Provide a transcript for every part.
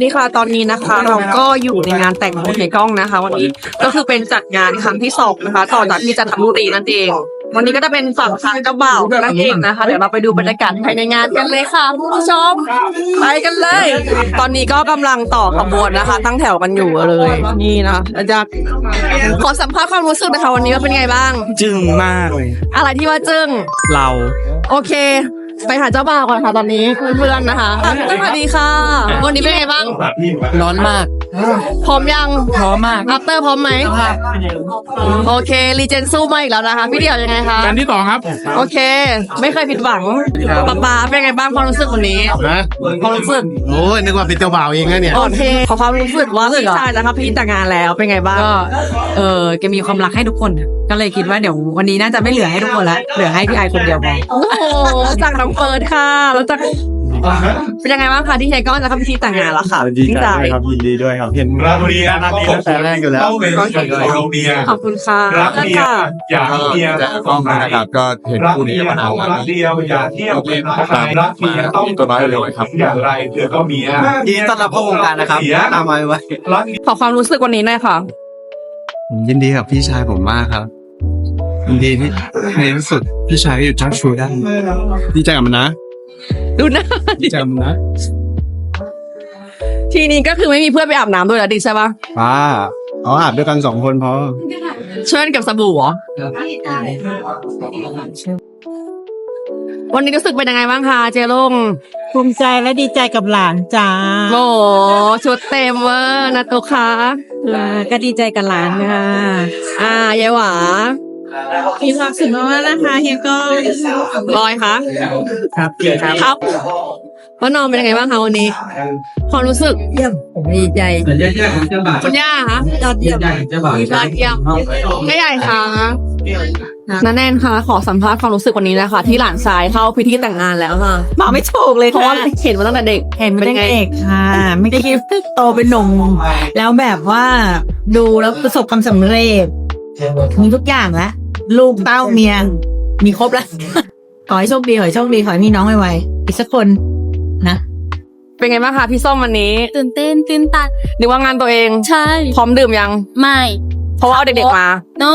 นี่ค่ะตอนนี้นะคะเราก็อยู่ในงานแต่งของเฮียกล้องนะคะ วันนี้ก็คือเป็นจัดงานครั้งที่สองนะคะ ต่อจากที่จันทบุรีนั่นเอง วันนี้ก็จะเป็นฝั่งทางเจ้าบ่าวนั่นเองนะคะ เดี๋ยวเราไปดูบรรยากาศภายในงานกันเลยค่ะคุณผู้ชมไปกันเลย ตอนนี้ก็กำลังต่อขบวนนะคะ ตั้งแถวกันอยู่เลยนี่นะแล้วจะขอสัมภาษณ์ความรู้สึกนะคะวันนี้ว่าเป็นไงบ้าง จึ้งมากเลยอะไรที่ว่าจึ้งเรา โอเค ไปหาเจ้าบ่าวก่อนค่ะตอนนี้เพื่อนๆนะคะสวัสดีค่ะ วันนี้เป็นไงบ้าง ร้อนมาก พร้อมยัง พร้อมมากอัปเตอร์พร้อมไหมโอเครีเจนสู้มาอีกแล้วนะคะ พี่เดี่ยวยังไงคะอันที่สองครับ โอเค ไม่เคยผิดหวังป๊าป๊าเป็นไงบ้างความรู้สึกวันนี้ฮะความรู้สึกโอ้ยนึกว่าเป็นเจ้าบ่าวเองนะเนี่ย โอเคขอความรู้สึกว่าพี่ชายนะคะพี่แต่งงานแล้วเป็นไงบ้าง ก็ เออแกมีความรักให้ทุกคนน่ะก็เลยคิดว่าเดี๋ยววันนี้น่าจะไม่เหลือให้ทุกคนละ เหลือให้พี่ไอคนเดียวพอโอ้โหจากน้องเฟิร์สค่ะแล้วจากเป็นยังไงบ้างคะที่เฮียก้อนจะเข้าพิธีแต่งงานแล้วค่ะดีใจด้วยครับยินดีด้วยครับ เห็นรักเมียรักเมียตั้งแต่แรกอยู่แล้วต้องเป็นเราเมียขอบคุณค่ะรักเมียค่ะอย่าเมียก็มานะครับก็เห็นรักคู่เมีนี้ยมานานต้องแล้วรักเดียวอย่าเที่ยวเป็นใครรักเมียต้องตัวน้อยเร็วครับอย่างไรเธอก็เมียยินดีต้อนรับเข้าวงการนะครับเสียตามมาไว้รักขอความรู้สึกวันนี้หน่อยค่ะผมยินดีกับพี่ชายผมมากครับยิน ดีที่ในที่สุดพี่ชายก็อยู่ชักชูได้ดีใจกับมันนะดูหน้าดีใจกับมันนะทีนี้ก็คือไม่มีเพื่อนไปอาบน้ำด้วยแล้วดิใช่ปะป้าเอาอาบด้วยกันสองคนพอช่วยกันเกับสบู่เหรอ วันนี้รู้สึกเป็นยังไงบ้างคะเจลุงภูมิใจและดีใจกับหลานจ้าโอ้โหชุดเต็มเวอร์นะตุ๊กคะอ่าก็ดีใจกับหลานค่ะ อ่ายายหวา มีความสุขมากๆนะคะเฮียก็ลอยคะครับเกียรติครับครับว่านอนเป็นยังไงบ้างคะวันนี้ความรู้สึกดีใจแต่แยกๆของเจ้าบ่าวคุณย่าคะยอดเยี่ยมแยกๆของเจ้าบ่าวยอดเยี่ยมแม่ใหญ่ค่ะน้าแนนคะขอสัมภาษณ์ความรู้สึกวันนี้นะคะ ที่หลานชายเข้าพิธีแต่งงานแล้วค่ะมาไม่ถูกเลยเพราะว่าค่ะเห็นมาตั้งแต่เด็กเห็นไม่ได้ไงเอกค่ะ ไม่ได้คิดโตเป็นหนุ่มแล้วแบบว่าดูแล้วประสบความสำเร็จมีทุกอย่างแล้ว ลูกเต้าเมีย มีครบแล้ว ขอให้โชคดีขอให้โชคดีขอให้มีน้องไวๆอีกสักคนนะ เป็นไงบ้างคะพี่ส้มวันนี้ตื่นเต้นตื่นตันนึกว่างานตัวเอง ใช่ พร้อมดื่มยัง ไม่ เพราะว่าเอาเด็กๆมา no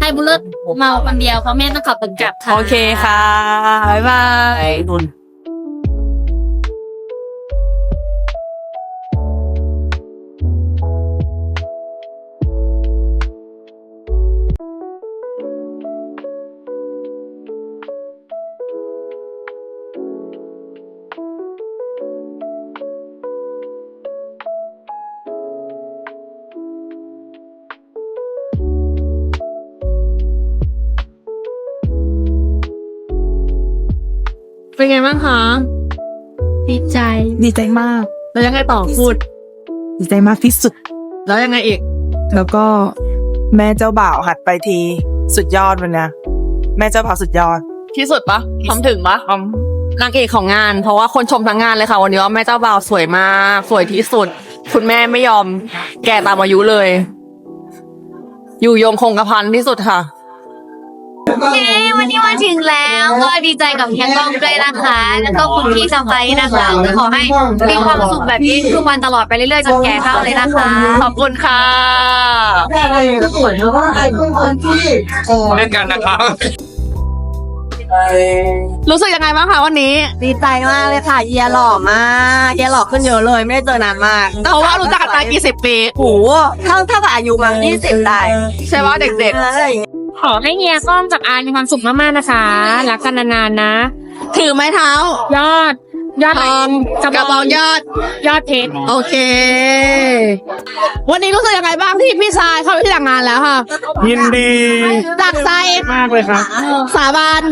ให้บุรุษเมาคนเดียวเพราะแม่ต้องขับรถกลับค่ะ โอเคค่ะ บ๊ายบาย เป็นไงบ้างคะดีใจ ดีใจมาก แล้วยังไงต่อพูด ดีใจมากที่สุด แล้วยังไงอีก แล้วก็แม่เจ้าบ่าวหัดไปที สุดยอดวันเนี้ยแม่เจ้าบ่าวสุดยอด ที่สุดปะทำถึงปะนางเอกของงาน เพราะว่าคนชมทั้งงานเลยค่ะ วันนี้ว่าแม่เจ้าบ่าวสวยมาก สวยที่สุด คุณแม่ไม่ยอม แก่ตามอายุเลย อยู่ยงคงกระพันที่สุดค่ะ เย้วันนี้มาถึงแล้วก็ดีใจกับเฮียกล้องด้วยนะคะ แล้วก็คุณพี่สไปร์นะคะก็ขอให้มีความสุขแบบนี้ทุกวันตลอดไปเรื่อยๆจนแก่เท่าเลยนะคะ ขอบคุณค่ะเล่นกันนะครับรู้สึกยังไงบ้างคะวันนี้ ดีใจมากเลยค่ะเฮียหล่อมากเฮียหล่อขึ้นเยอะเลย ไม่ได้เจอนานมากเพราะว่ารู้จักกันมากี่สิบปีโอ้โหเท่าเท่ากับอายุมั้งยี่สิบได้ใช่ว่าเด็กอะไรอย่างเงี้ยขอให้เฮียกล้องกับอายมีความสุขมากๆนะคะ รักกันนานๆนะๆถือไม้เท้า ยอด ยอดทองกระบองยอด ยอดเพชรโอเค วันนี้รู้สึกยังไงบ้างที่พี่ชายเข้าไปที่แต่งงานแล้วค่ะ ยินดีจากใจมากเลยครับ สาบาน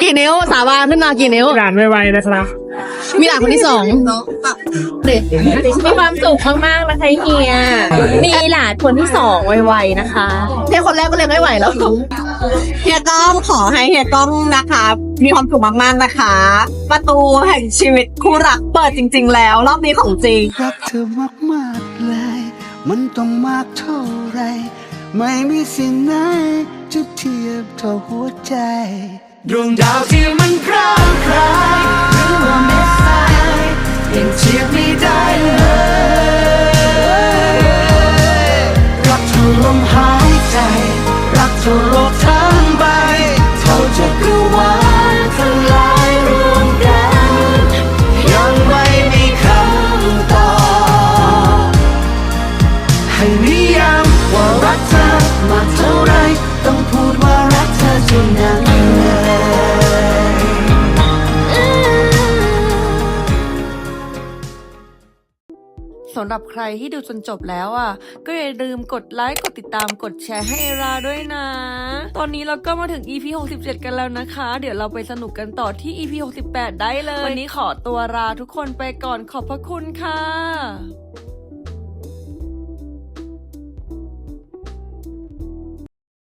กี่นิ้ว สาบานขึ้นมากี่นิ้ว หลานไวๆนะครับ มีหลานคนที่สองเด็กมีความสุขมากๆนะคะเฮีย มีหลานคนที่สองไวๆนะคะเพียคนแรกก็เลยไม่ไหวแล้วเฮียก้องขอให้เฮียก้องนะคะ มีความสุขมากๆนะคะ ประตูแห่งชีวิตคู่รักเปิดจริง ๆ แล้ว รอบนี้ของจริงรักเธอมากมากๆเลย มันต้องมากเท่าไรไม่มีสิ่งไหนจะเทียบเท่าหัวใจ ดวงดาวที่มันพร่างพรายหรือว่าเม็ดทราย สำหรับใครที่ดูจนจบแล้วอะ ก็อย่าลืมกดไลค์กดติดตามกดแชร์ให้เอราด้วยนะ ตอนนี้เราก็มาถึง EP 67 กันแล้วนะคะ เดี๋ยวเราไปสนุกกันต่อที่ EP 68 ได้เลย วันนี้ขอตัวลาทุกคนไปก่อนขอบพระคุณค่ะ